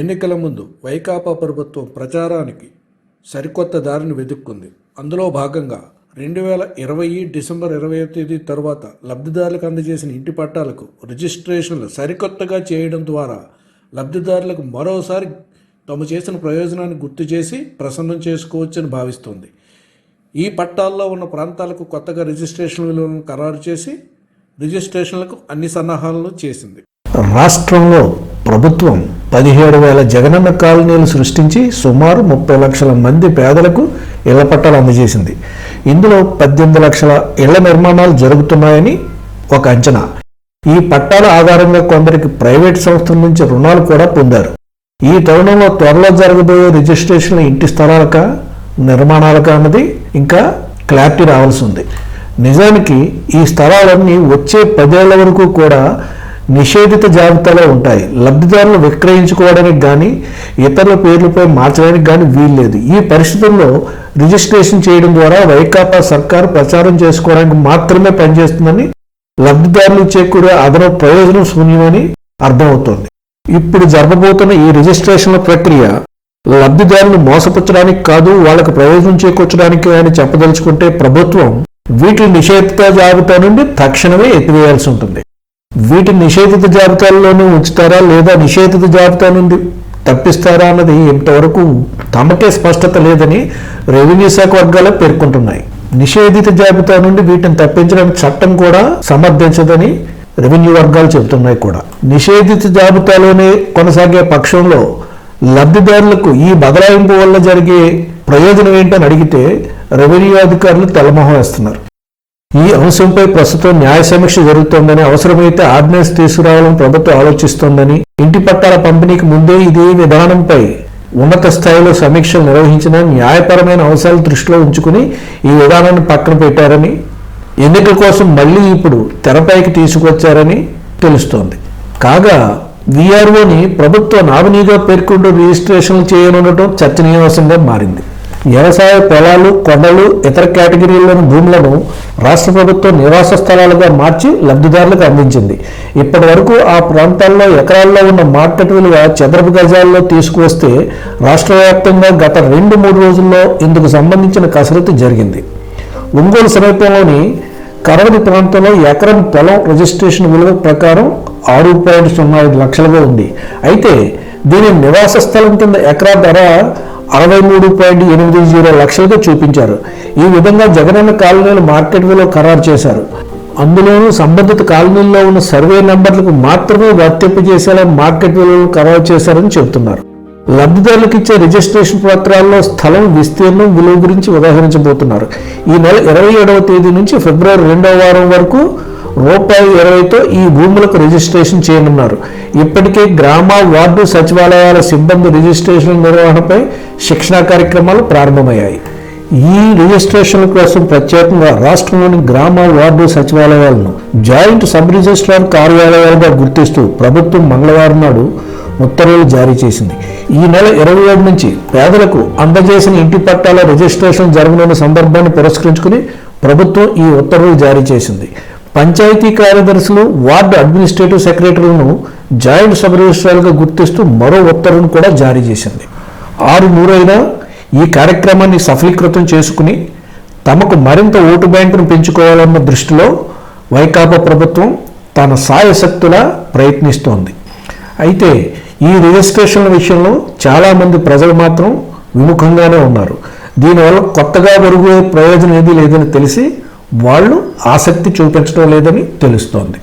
ఎన్నికల ముందు వైకాపా ప్రభుత్వం ప్రచారానికి సరికొత్త దారిని వెతుక్కుంది. అందులో భాగంగా రెండు వేల ఇరవై డిసెంబర్ ఇరవై తేదీ తర్వాత లబ్ధిదారులకు అందజేసిన ఇంటి పట్టాలకు రిజిస్ట్రేషన్లు సరికొత్తగా చేయడం ద్వారా లబ్ధిదారులకు మరోసారి తాము చేసిన ప్రయోజనాన్ని గుర్తు చేసి ప్రసన్నం చేసుకోవచ్చని భావిస్తోంది. ఈ పట్టాల్లో ఉన్న ప్రాంతాలకు కొత్తగా రిజిస్ట్రేషన్ విలువలను ఖరారు చేసి రిజిస్ట్రేషన్లకు అన్ని సన్నాహాలను చేసింది. రాష్ట్రంలో ప్రభుత్వం పదిహేడు వేల జగనన్న కాలనీలు సృష్టించి సుమారు ముప్పై లక్షల మంది పేదలకు ఇళ్ళ పట్టాలు అందజేసింది. ఇందులో పద్దెనిమిది లక్షల ఇళ్ళ నిర్మాణాలు జరుగుతున్నాయని ఒక అంచనా. ఈ పట్టాల ఆధారంగా కొందరికి ప్రైవేట్ సంస్థల నుంచి రుణాలు కూడా పొందారు. ఈ తరుణంలో త్వరలో జరగబోయే రిజిస్ట్రేషన్ ఇంటి స్థలాలక నిర్మాణాలక అన్నది ఇంకా క్లారిటీ రావాల్సి ఉంది. నిజానికి ఈ స్థలాలన్నీ వచ్చే పదేళ్ళ వరకు కూడా నిషేధిత జాబితాలో ఉంటాయి. లబ్ధిదారులు విక్రయించుకోవడానికి కానీ ఇతరుల పేర్లపై మార్చడానికి కానీ వీల్లేదు ఈ పరిస్థితుల్లో రిజిస్ట్రేషన్ చేయడం ద్వారా వైకాపా సర్కారు ప్రచారం చేసుకోవడానికి మాత్రమే పనిచేస్తుందని లబ్ధిదారులు చేకూరే అదనపు ప్రయోజనం శూన్యమని అర్థమవుతోంది. ఇప్పుడు జరగబోతున్న ఈ రిజిస్ట్రేషన్ల ప్రక్రియ లబ్ధిదారులను మోసపుచ్చడానికి కాదు వాళ్ళకు ప్రయోజనం చేకూర్చడానికి అని చెప్పదలుచుకుంటే ప్రభుత్వం వీటి నిషేధిత జాబితా నుండి తక్షణమే ఎత్తివేయాల్సి ఉంటుంది. వీటి నిషేధిత జాబితాల్లోనే ఉంచుతారా లేదా నిషేధిత జాబితా నుండి తప్పిస్తారా అన్నది ఇంతవరకు తమకే స్పష్టత లేదని రెవెన్యూ శాఖ వర్గాలు పేర్కొంటున్నాయి. నిషేధిత జాబితా నుండి వీటిని తప్పించడానికి చట్టం కూడా సమర్థించదని రెవెన్యూ వర్గాలు చెబుతున్నాయి కూడా. నిషేధిత జాబితాలోనే కొనసాగే పక్షంలో లబ్ధిదారులకు ఈ బదలాయింపు వల్ల జరిగే ప్రయోజనం ఏంటని అడిగితే రెవెన్యూ అధికారులు తలమొహం వేస్తున్నారు. ఈ అంశంపై ప్రస్తుతం న్యాయ సమీక్ష జరుగుతోందని అవసరమైతే ఆర్డినెన్స్ తీసుకురావాలని ప్రభుత్వం ఆలోచిస్తోందని ఇంటి పట్టాల పంపిణీకి ముందే ఇదే విధానంపై ఉన్నత స్థాయిలో సమీక్షలు నిర్వహించిన న్యాయపరమైన అంశాలు దృష్టిలో ఉంచుకుని ఈ విధానాన్ని పక్కన పెట్టారని ఎన్నికల కోసం మళ్ళీ ఇప్పుడు తెరపైకి తీసుకొచ్చారని తెలుస్తోంది. కాగా విఆర్ఓని ప్రభుత్వ నామినీగా పేర్కొంటూ రిజిస్ట్రేషన్లు చేయనుండటం చర్చనీయాంశంగా మారింది. వ్యవసాయ పొలాలు కొండలు ఇతర కేటగిరీలోని భూములను రాష్ట్ర ప్రభుత్వం నివాస స్థలాలుగా మార్చి లబ్ధిదారులకు అందించింది. ఇప్పటి వరకు ఆ ప్రాంతాల్లో ఎకరాల్లో ఉన్న మార్కెట్ విలువ చదరపు గజాల్లో తీసుకువస్తే రాష్ట్ర వ్యాప్తంగా గత రెండు మూడు రోజుల్లో ఇందుకు సంబంధించిన కసరత్తు జరిగింది. ఒంగోలు సమీపంలోని కరవని ప్రాంతంలో ఎకరం పొలం రిజిస్ట్రేషన్ విలువ ప్రకారం ఆరు పాయింట్ సున్నా ఐదు లక్షలుగా ఉంది. అయితే దీని నివాస స్థలం కింద ఎకరా ధర అరవై మూడు పాయింట్ ఎనిమిది జీరో లక్షలకు చూపించారు. ఈ విధంగా జగనన్న కాలనీలు మార్కెట్ విలువ ఖరారు చేశారు. అందులోనూ సంబంధిత కాలనీల్లో ఉన్న సర్వే నెంబర్లకు మాత్రమే వర్తింపజేసేలా మార్కెట్ విలువలు ఖరారు చేశారని చెబుతున్నారు. లబ్ధిదారులకు ఇచ్చే రిజిస్ట్రేషన్ పత్రాల్లో స్థలం విస్తీర్ణం విలువ గురించి ఉదాహరించబోతున్నారు. ఈ నెల ఇరవై ఏడవ తేదీ నుంచి ఫిబ్రవరి రెండవ వారం వరకు రూపాయి ఇరవైతో ఈ భూములకు రిజిస్ట్రేషన్ చేయనున్నారు. ఇప్పటికే గ్రామ వార్డు సచివాలయాల సిబ్బంది రిజిస్ట్రేషన్ నిర్వహణపై శిక్షణా కార్యక్రమాలు ప్రారంభమయ్యాయి. ఈ రిజిస్ట్రేషన్ల కోసం ప్రత్యేకంగా రాష్ట్రంలోని గ్రామ వార్డు సచివాలయాలను జాయింట్ సబ్ రిజిస్ట్రార్ కార్యాలయాలుగా గుర్తిస్తూ ప్రభుత్వం మంగళవారం నాడు ఉత్తర్వులు జారీ చేసింది. ఈ నెల ఇరవై ఏడు నుంచి పేదలకు అందజేసిన ఇంటి పట్టాల రిజిస్ట్రేషన్ జరగనున్న సందర్భాన్ని పురస్కరించుకుని ప్రభుత్వం ఈ ఉత్తర్వులు జారీ చేసింది. పంచాయతీ కార్యదర్శులు వార్డు అడ్మినిస్ట్రేటివ్ సెక్రటరీలను జాయింట్ సబ్ రిజిస్ట్రార్గా గుర్తిస్తూ మరో ఉత్తర్వును కూడా జారీ చేసింది. ఆరు నూరైనా ఈ కార్యక్రమాన్ని సఫలీకృతం చేసుకుని తమకు మరింత ఓటు బ్యాంకును పెంచుకోవాలన్న దృష్టిలో వైకాపా ప్రభుత్వం తన సాయశక్తులా ప్రయత్నిస్తోంది. అయితే ఈ రిజిస్ట్రేషన్ల విషయంలో చాలామంది ప్రజలు మాత్రం విముఖంగానే ఉన్నారు. దీనివల్ల కొత్తగా మెరుగు ప్రయోజనం ఏదీ లేదని తెలిసి వాళ్ళు ఆసక్తి చూపించడం లేదని తెలుస్తోంది.